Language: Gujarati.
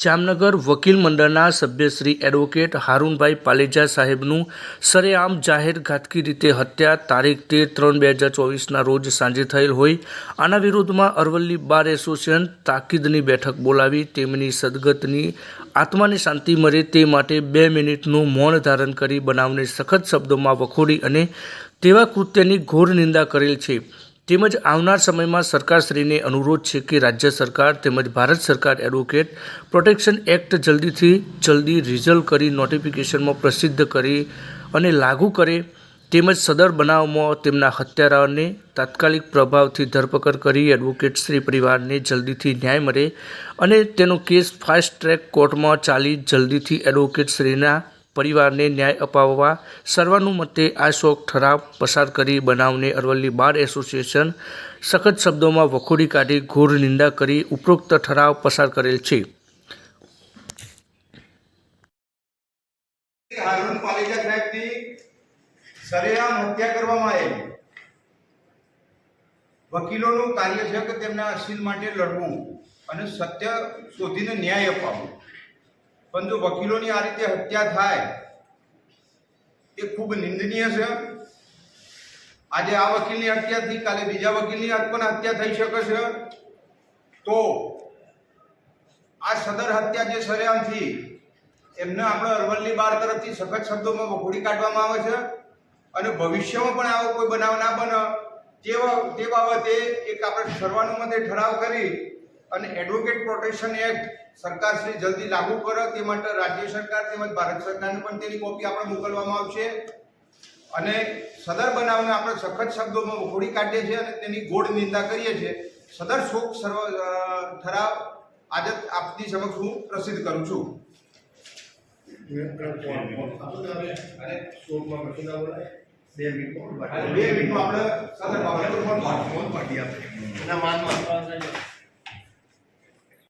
જામનગર વકીલ મંડળના સભ્ય શ્રી એડવોકેટ હારૂનભાઈ પાલેજા સાહેબનું સરેઆમ જાહેર ઘાતકી રીતે હત્યા તારીખ તેર ત્રણ બે હજાર ચોવીસના રોજ સાંજે થયેલ હોય. આના વિરોધમાં અરવલ્લી બાર એસોસિએશન તાકીદની બેઠક બોલાવી તેમની સદગતની આત્માને શાંતિ મળે તે માટે બે મિનિટનું મૌન ધારણ કરી બનાવને સખત શબ્દોમાં વખોડી અને તેવા કૃત્યની ઘોર નિંદા કરેલ છે. તેમજ આવનાર સમયમાં સરકારશ્રીને અનુરોધ છે કે રાજ્ય સરકાર તેમજ ભારત સરકાર એડવોકેટ પ્રોટેક્શન એક્ટ જલ્દીથી જલ્દી રિઝલ્વ કરી નોટિફિકેશનમાં પ્રસિદ્ધ કરી અને લાગુ કરે તેમજ સદર બનાવમાં તેમના હત્યારાઓને તાત્કાલિક પ્રભાવથી ધરપકડ કરી એડવોકેટ શ્રી પરિવારને જલ્દીથી ન્યાય મળે અને તેનો કેસ ફાસ્ટ ટ્રેક કોર્ટમાં ચાલી જલ્દીથી એડવોકેટ શ્રીના પરિવારને ન્યાય અપાવવા સર્વાનુમતે આ શોક ઠરાવ પસાર કરી બનાવને અરવલ્લી બાર એસોસિએશન સખત શબ્દોમાં વખોડી કાઢી ઘોર નિંદા કરી ઉપરોક્ત ઠરાવ પસાર કરેલ છે. વકીલોનું કાર્ય છે કે તેમના અસીલ માટે લડવું અને સત્ય શોધીને ન્યાય અપાવવો. જો વકીલોની આ રીતે હત્યા થાય, એ ખૂબ નિંદનીય છે. આજે આ વકીલની હત્યાથી, કાલે બીજા વકીલની પણ હત્યા થઈ શકે છે. તો આ સદર હત્યા જે સરેઆમથી, એમને આપણે અરવલ્લી બાર તરફથી સખત શબ્દોમાં વખોડી કાઢવામાં આવે છે. અને ભવિષ્યમાં પણ આવો કોઈ બનાવ ના બને. તે બાબતે એક આપણે સર્વાનુમતે ઠરાવ કરી અને એડવોકેટ પ્રોટેક્શન એક્ટ સરકાર શ્રી જલ્દી લાગુ કરે તે માટે રાજ્ય સરકાર તેમજ ભારત સરકારને પણ તેની કોપી આપણે મોકલવામાં આવશે. અને સદર બનાવને આપણે સખત શબ્દોમાં વખોડી કાઢીએ છીએ અને તેની ગોળ નિંદા કરીએ છીએ. સદર શોક સર્વ ઠરાવ આજે આપની સમક્ષ હું પ્રસિદ્ધ કરું છું. બે મિનિટમાં અને બે મિનિટમાં આપણે સદર બાબતે પણ ફોન પાડી આપે એના માનમાં